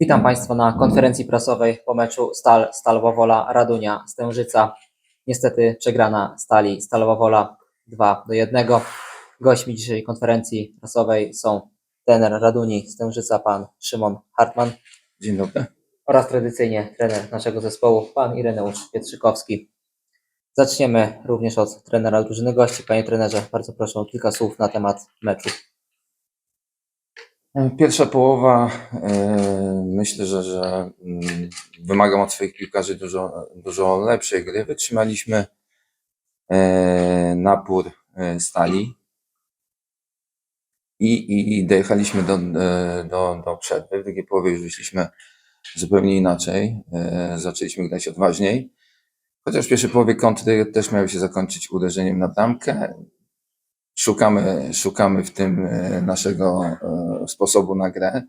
Witam Państwa na konferencji prasowej po meczu Stal Stalowa Wola Radunia Stężyca. Niestety przegrana Stali Stalowa Wola 2 do 1. Gośćmi dzisiejszej konferencji prasowej są trener Raduni Stężyca pan Szymon Hartman Dzień dobry. oraz tradycyjnie trener naszego zespołu pan Ireneusz Pietrzykowski. Zaczniemy również od trenera drużyny gości. Panie trenerze, bardzo proszę o kilka słów na temat meczu. Pierwsza połowa e, myślę, że, że mm, wymagam od swoich piłkarzy dużo, dużo lepszej gry. Wytrzymaliśmy e, napór e, stali i, i, i dojechaliśmy do, do, do przerwy. W drugiej połowie już wyszliśmy zupełnie inaczej. Zaczęliśmy grać odważniej. Chociaż w pierwszej połowie kontry też miały się zakończyć uderzeniem na bramkę. Szukamy, szukamy w tym e, naszego e, sposobu na grę.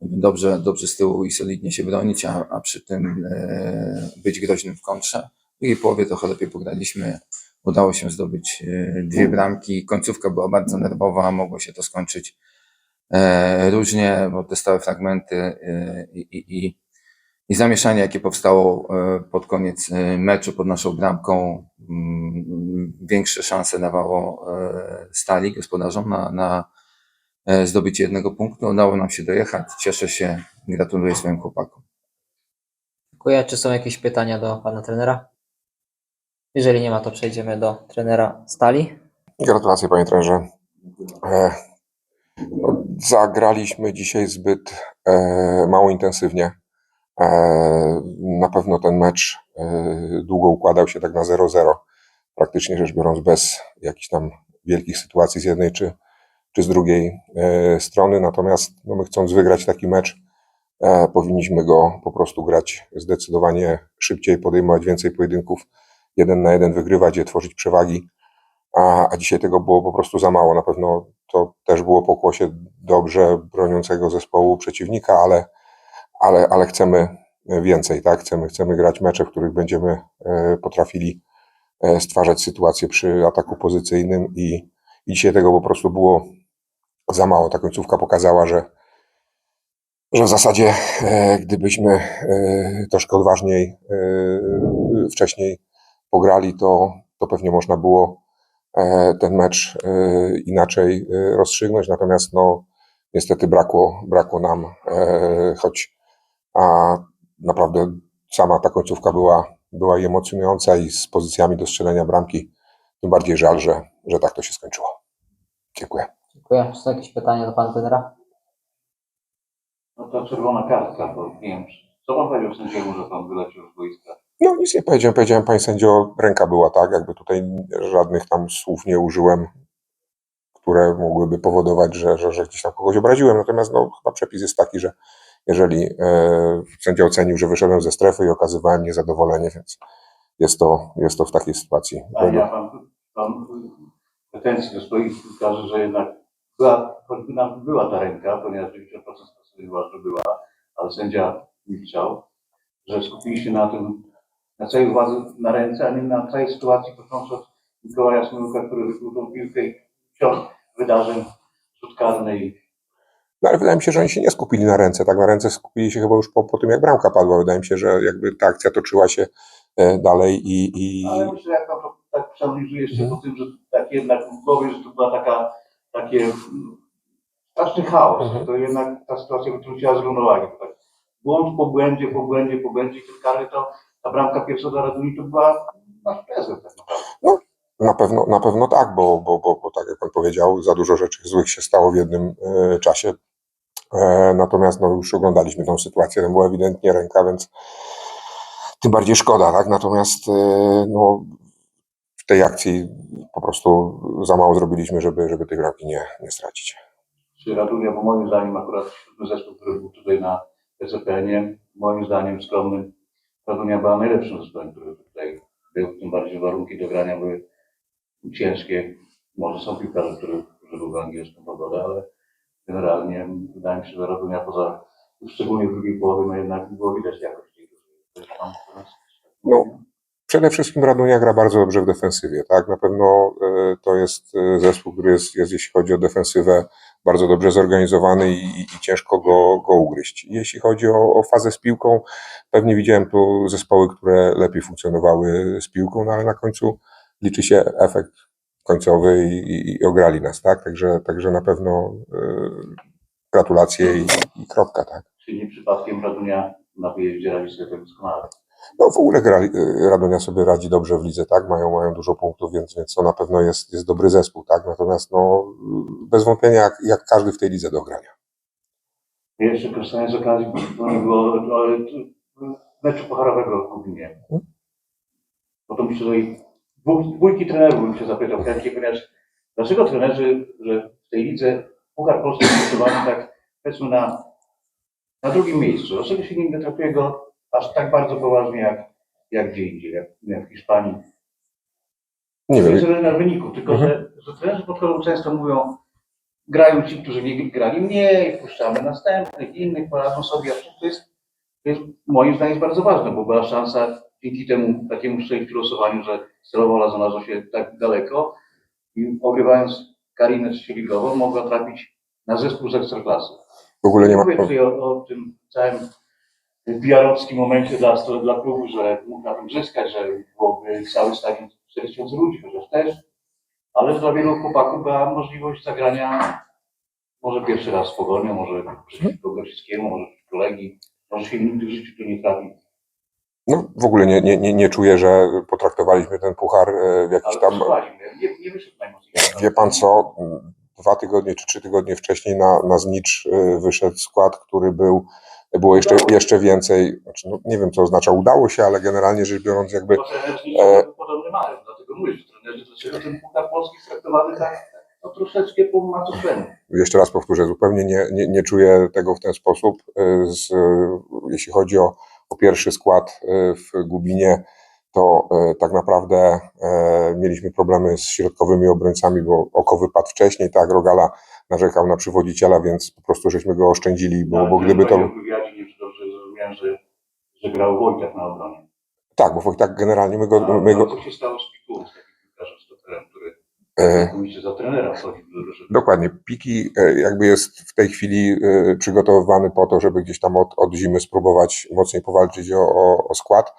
Dobrze, dobrze z tyłu i solidnie się bronić, a, a przy tym e, być groźnym w kontrze. W drugiej połowie trochę lepiej pograliśmy. Udało się zdobyć dwie bramki. Końcówka była bardzo nerwowa, mogło się to skończyć różnie, bo te stałe fragmenty i, i, i, i zamieszanie, jakie powstało e, pod koniec e, meczu pod naszą bramką, mm, większe szanse dawało e, stali gospodarzom na, na zdobycie jednego punktu. Udało nam się dojechać. Cieszę się, gratuluję swoim chłopakom. Dziękuję. Czy są jakieś pytania do pana trenera? Jeżeli nie ma, to przejdziemy do trenera Stali. Gratulacje panie trenerze. No, zagraliśmy dzisiaj zbyt e, mało intensywnie. E, na pewno ten mecz e, długo układał się tak na 0-0, praktycznie rzecz biorąc bez jakichś tam wielkich sytuacji z jednej czy, czy z drugiej e, strony. Natomiast no, my chcąc wygrać taki mecz, powinniśmy go po prostu grać zdecydowanie szybciej, podejmować więcej pojedynków, jeden na jeden wygrywać je, tworzyć przewagi a, a dzisiaj tego było po prostu za mało. Na pewno to też było pokłosie dobrze broniącego zespołu przeciwnika, ale, ale, ale chcemy więcej, tak? Chcemy, chcemy grać mecze, w których będziemy e, potrafili e, stwarzać sytuacje przy ataku pozycyjnym i, i dzisiaj tego po prostu było za mało. Ta końcówka pokazała, że, że w zasadzie e, gdybyśmy e, troszkę odważniej e, wcześniej pograli, to, to pewnie można było e, ten mecz e, inaczej e, rozstrzygnąć, natomiast no niestety brakło, brakło nam, e, choć a naprawdę sama ta końcówka była, była i emocjonująca i z pozycjami do strzelenia bramki, tym bardziej żal, że, że tak to się skończyło. Dziękuję. Dziękuję. Czy są jakieś pytania do pana trenera? No to czerwona kartka, to nie wiem, co pan powiedział sędziemu, że pan wyleciał z boiska? No nic nie powiedziałem, powiedziałem panie sędzio, ręka była tak, jakby tutaj żadnych tam słów nie użyłem, które mogłyby powodować, że, że, że gdzieś tam kogoś obraziłem, natomiast no chyba przepis jest taki, że jeżeli e, sędzia ocenił, że wyszedłem ze strefy i okazywałem niezadowolenie, więc jest to, jest to w takiej sytuacji. A ja pan, pan pretensji do swoich piłkarzy, że jednak była, choćby nam była ta ręka, ponieważ 90% sposobiła, że była, ale sędzia milczał, że skupili się na tym, na całej uwadze na ręce, a nie na całej sytuacji, począwszy od Mikołaja Smyłka, który wykluł tą piłkę i wciąż wydarzeń rzut karny i No ale wydaje mi się, że oni się nie skupili na ręce, tak na ręce skupili się chyba już po, po tym, jak bramka padła. Wydaje mi się, że jakby ta akcja toczyła się e, dalej i, i Ale myślę, jak pan to tak przeanalizuje jeszcze po tym, że tak jednak w głowie, że to była taka, takie mm, straszny chaos, Mhm. to jednak ta sytuacja wytrąciła z równowagi. Tak. Błąd po błędzie, po błędzie, po błędzie, ten karny to ta bramka pierwsza dla Raduni to była nasz prezent tak naprawdę. Na pewno, na pewno tak, bo, bo, bo, bo tak jak pan powiedział, za dużo rzeczy złych się stało w jednym e, czasie. E, natomiast no, już oglądaliśmy tą sytuację, tam była ewidentnie ręka, więc tym bardziej szkoda, tak? Natomiast e, no, w tej akcji po prostu za mało zrobiliśmy, żeby, żeby tej bramki nie, nie stracić. Czy Radunia, bo moim zdaniem akurat zespół, który był tutaj na PZPN-ie, moim zdaniem skromnym, Radunia była najlepszym zespołem, który tutaj był, tym bardziej warunki do grania były ciężkie. Może są piłkarze, którzy lubią angielską pogodę, ale generalnie wydaje mi się, że Radunia poza, szczególnie w drugiej połowie, no jednak było widać jakość tej. No, Przede wszystkim Radunia gra bardzo dobrze w defensywie, tak? Na pewno e, to jest e, zespół, który jest, jest, jeśli chodzi o defensywę, bardzo dobrze zorganizowany i, i ciężko go, go ugryźć. Jeśli chodzi o, o fazę z piłką, pewnie widziałem tu zespoły, które lepiej funkcjonowały z piłką, no ale na końcu liczy się efekt końcowy i, i, i ograli nas, tak? Także, także na pewno y, gratulacje i, i kropka, tak? Czy nie przypadkiem Radunia na wyjeździe radzi sobie tak doskonale? No w ogóle y, Radonia sobie radzi dobrze w lidze, tak? Mają, mają dużo punktów, więc, więc to na pewno jest, jest dobry zespół, tak? Natomiast no, bez wątpienia jak, jak każdy w tej lidze do grania. Jeszcze korzystając z okazji, bo nie było ale meczu pucharowego w Lublinie. Bo to myślę, że dwójki trenerów bym się zapytał chętnie, ponieważ dlaczego trenerzy, że w tej lidze Puchar Polski jest traktowany tak, powiedzmy, na, na drugim miejscu? Dlaczego się nie traktuje go aż tak bardzo poważnie jak, jak gdzie indziej, jak, jak w Hiszpanii? Nie wiem, jest na wyniku, tylko że, że trenerzy podchodzą często mówią, grają ci, którzy nie grali mniej, wpuszczamy następnych, innych, poradzą sobie, a to jest, to jest moim zdaniem bardzo ważne, bo była szansa dzięki temu takiemu losowaniu, że Sterowola znalazła się tak daleko i ogrywając Karinę Trzcieligową mogła trafić na zespół z Ekstraklasy. w ogóle nie ma. Mówię tutaj o, o tym całym PR-owskim momencie dla, dla klubu, że mógł na tym zyskać, że byłoby cały stadion 4000 ludzi, chociaż też, ale dla wielu chłopaków była możliwość zagrania może pierwszy raz z Pogonią, może przeciwko Grosickiemu, może Legii, może się nigdy w życiu tu nie trafi. No w ogóle nie, nie, nie, nie czuję, że potraktowaliśmy ten puchar e, w jakiś Ale tam. nie, nie wyszedł najmocniej. Wie pan co? Dwa tygodnie czy trzy tygodnie wcześniej na, na Znicz e, wyszedł skład, który był. Było jeszcze, jeszcze więcej, znaczy, no, nie wiem co oznacza udało się, ale generalnie rzecz biorąc, jakby Bo e, podobny mają, dlatego mówię, że trenerzy, dlaczego ten Puchar Polski jest traktowany tak, no troszeczkę po macoszemu. jeszcze raz powtórzę, zupełnie nie, nie, nie czuję tego w ten sposób. Y, Z, y, jeśli chodzi o, o pierwszy skład y, w Gubinie, to y, tak naprawdę e, mieliśmy problemy z środkowymi obrońcami, bo oko wypadł wcześniej, tak, Rogala narzekał na przywodziciela, więc po prostu żeśmy go oszczędzili, bo, bo gdyby to... W wywiadzie, nie wiem, czy dobrze zrozumiałem, że, że grał Wojtek na obronie. Tak, bo tak generalnie my A, go... My a go co się stało z Pikułą, z takim piłkarzem, stoperem, który e, się za trenera wchodzi do drużyny. Dokładnie. Piki e, jakby jest w tej chwili e, przygotowywany po to, żeby gdzieś tam od, od zimy spróbować mocniej powalczyć o, o, o skład.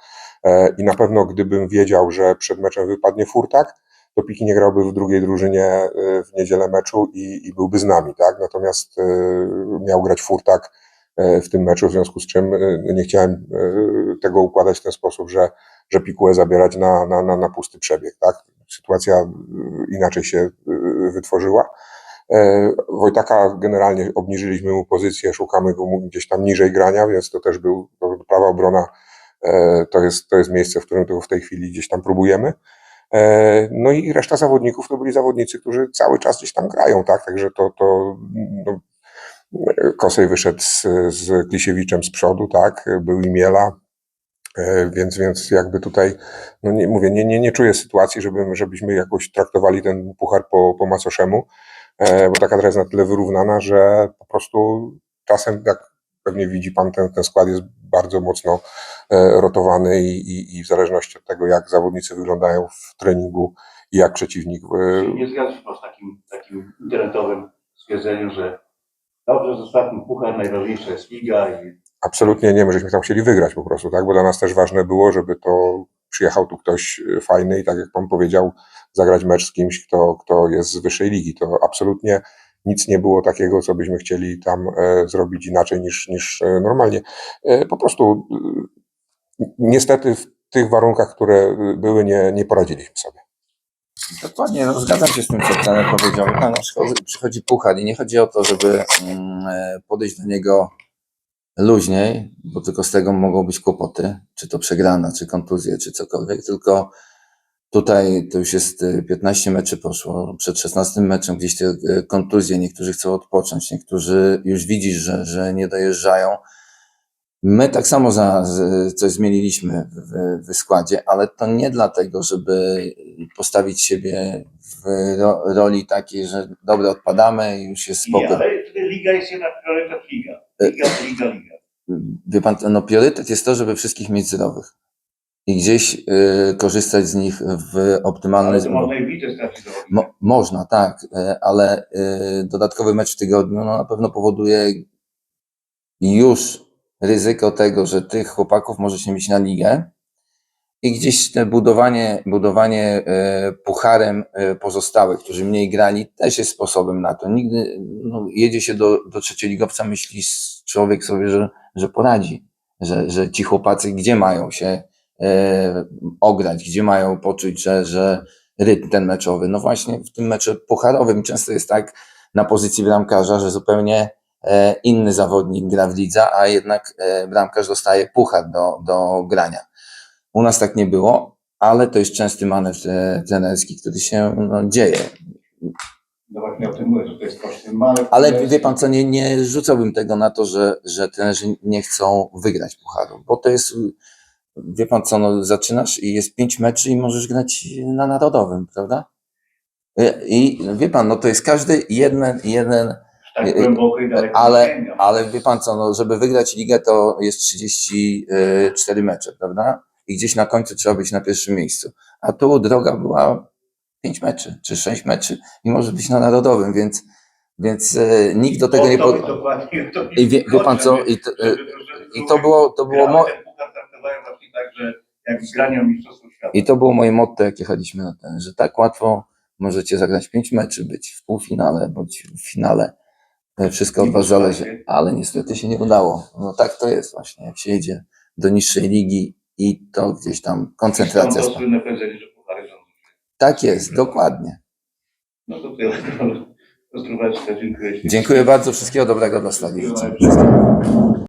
E, I na pewno gdybym wiedział, że przed meczem wypadnie Furtak, to Piki nie grałby w drugiej drużynie w niedzielę meczu i, i byłby z nami, tak? Natomiast miał grać Furtak w tym meczu, w związku z czym nie chciałem tego układać w ten sposób, że, że zabierać na, na, na, na pusty przebieg, tak? Sytuacja inaczej się wytworzyła. E, Wojtaka generalnie obniżyliśmy mu pozycję, szukamy go gdzieś tam niżej grania, więc to też był to prawa obrona. e, To jest, to jest miejsce, w którym tego w tej chwili gdzieś tam próbujemy. E, No i reszta zawodników to byli zawodnicy, którzy cały czas gdzieś tam grają, tak? Także to, to no, Kosej wyszedł z, z Klisiewiczem z przodu, tak? Był Imiela, E, Więc, więc jakby tutaj, no nie, mówię, nie, nie, nie czuję sytuacji, żeby, żebyśmy jakoś traktowali ten puchar po, po macoszemu, bo ta kadra jest na tyle wyrównana, że po prostu czasem, jak pewnie widzi Pan, ten, ten skład jest bardzo mocno e, rotowany i, i, i w zależności od tego, jak zawodnicy wyglądają w treningu i jak przeciwnik. e, Czyli nie zgadza się z takim, takim internetowym stwierdzeniem, że dobrze, zostawmy puchar, najważniejsza jest liga i Absolutnie nie, my żeśmy tam chcieli wygrać po prostu, tak? Bo dla nas też ważne było, żeby to przyjechał tu ktoś e, fajny i tak jak pan powiedział, zagrać mecz z kimś, kto, kto jest z wyższej ligi. To absolutnie nic nie było takiego, co byśmy chcieli tam e, zrobić inaczej niż, niż e, normalnie. E, po prostu e, niestety w tych warunkach, które e, były, nie, nie poradziliśmy sobie. Dokładnie, no, zgadzam się z tym, co powiedział. Pan, no, przychodzi, przychodzi puchar i nie chodzi o to, żeby mm, podejść do niego luźniej, bo tylko z tego mogą być kłopoty, czy to przegrana, czy kontuzje, czy cokolwiek, tylko tutaj to już jest e, 15 meczy poszło, przed 16 meczem gdzieś te e, kontuzje, niektórzy chcą odpocząć, niektórzy już widzisz, że, że nie dojeżdżają. My tak samo za, coś zmieniliśmy w, w składzie, ale to nie dlatego, żeby postawić siebie w ro, roli takiej, że dobra, odpadamy i już jest nie, spokój. ale liga jest jednak priorytet Wie pan, no priorytet jest to, żeby wszystkich mieć zdrowych. i gdzieś y, korzystać z nich w optymalny to można. Mo, można, tak, e, ale e, dodatkowy mecz w tygodniu no, na pewno powoduje już ryzyko tego, że tych chłopaków może się mieć na ligę i gdzieś te budowanie, budowanie e, pucharem e, pozostałych, którzy mniej grali, też jest sposobem na to. Nigdy no, jedzie się do, do trzecioligowca, myśli człowiek sobie, że, że poradzi, że, że ci chłopacy gdzie mają się e, ograć, gdzie mają poczuć, że, że rytm ten meczowy. No właśnie w tym meczu pucharowym często jest tak na pozycji bramkarza, że zupełnie e, inny zawodnik gra w lidze, a jednak e, bramkarz dostaje puchar do, do grania. U nas tak nie było, ale to jest częsty manewr e, trenerski, który się no, dzieje. No właśnie o tym mówię, że to jest kosztem małych. Ale wie pan co, nie, nie rzucałbym tego na to, że, że trenerzy nie chcą wygrać pucharu, bo to jest, wie pan co, no, zaczynasz i jest pięć meczy i możesz grać na narodowym, prawda? I i wie pan, no to jest każdy jeden, jeden, Tak głęboko i daleko ale, sięgam. ale wie pan co, no, żeby wygrać ligę to jest 34 mecze, prawda? I gdzieś na końcu trzeba być na pierwszym miejscu. A tu droga była 5 meczy, czy 6 meczy i może być na narodowym, więc, więc e, nikt do tego nie pod... I wie, wie pan co, i to, e, i to było, to było, mo... Tak, i to było moje motto, jak jechaliśmy na ten, że tak łatwo możecie zagrać 5 meczy, być w półfinale, bądź w finale. E, Wszystko od was zależy, ale niestety się nie udało. No tak to jest właśnie, jak się jedzie do niższej ligi i to gdzieś tam koncentracja. Spada. Tak jest, dokładnie. No to tyle. Dziękuję. Dziękuję bardzo, wszystkiego dobrego dla. Dziękuję.